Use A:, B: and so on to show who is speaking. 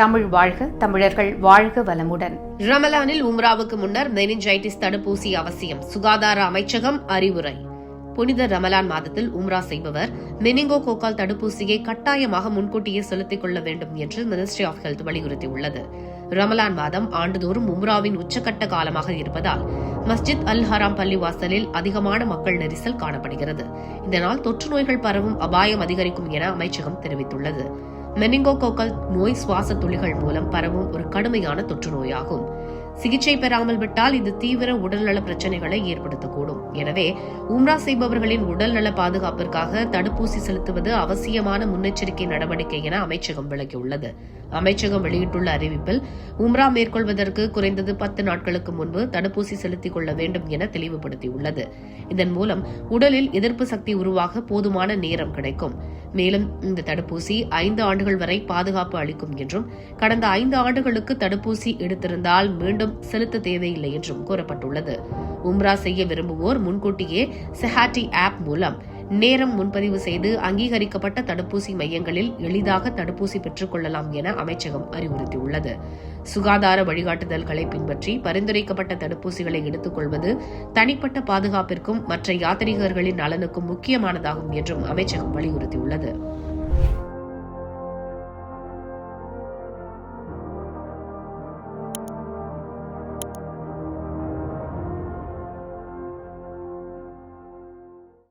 A: தமிழ் வாழ்க தமிழர்கள் வாழ்க வளமுடன்.
B: ரமலானில் உம்ராவுக்கு முன்னர் மெனிஞ்சைட்டிஸ் தடுப்பூசி அவசியம் சுகாதார அமைச்சகம் அறிவுரை. புனித ரமலான் மாதத்தில் உம்ரா செய்பவர் மெனிங்கோ கோக்கால் தடுப்பூசியை கட்டாயமாக முன்கூட்டியே செலுத்திக் கொள்ள வேண்டும் என்று மினிஸ்ட்ரி ஆஃப் ஹெல்த் வலியுறுத்தியுள்ளது. ரமலான் மாதம் ஆண்டுதோறும் உம்ராவின் உச்சக்கட்ட காலமாக இருப்பதால் மஸ்ஜித் அல் ஹராம் பள்ளி வாசலில் அதிகமான மக்கள் நெரிசல் காணப்படுகிறது. இதனால் தொற்று நோய்கள் பரவும் அபாயம் அதிகரிக்கும் என அமைச்சகம் தெரிவித்துள்ளது. மெனிங்கோகோக்கல் நோய் சுவாச துளிகள் மூலம் பரவும் ஒரு கடுமையான தொற்று நோயாகும். சிகிச்சை பெறாமல் விட்டால் இது தீவிர உடல்நல பிரச்சனைகளை ஏற்படுத்தக்கூடும். எனவே உம்ரா செய்பவர்களின் உடல்நல பாதுகாப்பிற்காக தடுப்பூசி செலுத்துவது அவசியமான முன்னெச்சரிக்கை நடவடிக்கை என அமைச்சகம் விளக்கியுள்ளது. அமைச்சகம் வெளியிட்டுள்ள அறிவிப்பில் உம்ரா மேற்கொள்வதற்கு குறைந்தது பத்து நாட்களுக்கு முன்பு தடுப்பூசி செலுத்திக் கொள்ள வேண்டும் என தெளிவுபடுத்தியுள்ளது. இதன் மூலம் உடலில் எதிர்ப்பு சக்தி உருவாக போதுமான நேரம் கிடைக்கும். மேலும் இந்த தடுப்பூசி ஐந்து ஆண்டுகள் வரை பாதுகாப்பு அளிக்கும் என்றும் கடந்த ஐந்து ஆண்டுகளுக்கு தடுப்பூசி எடுத்திருந்தால் மீண்டும் செலுத்த தேவையில்லை என்றும் கூறப்பட்டுள்ளது. உம்ரா செய்ய விரும்புவோர் முன்கூட்டியே செஹாட்டி ஆப் மூலம் நேரம் முன்பதிவு செய்து அங்கீகரிக்கப்பட்ட தடுப்பூசி மையங்களில் எளிதாக தடுப்பூசி பெற்றுக் கொள்ளலாம் என அமைச்சகம் அறிவுறுத்தியுள்ளது. சுகாதார வழிகாட்டுதல்களை பின்பற்றி பரிந்துரைக்கப்பட்ட தடுப்பூசிகளை எடுத்துக் கொள்வது தனிப்பட்ட பாதுகாப்பிற்கும் மற்ற யாத்ரீகர்களின் நலனுக்கும் முக்கியமானதாகும் என்றும் அமைச்சகம் வலியுறுத்தியுள்ளது.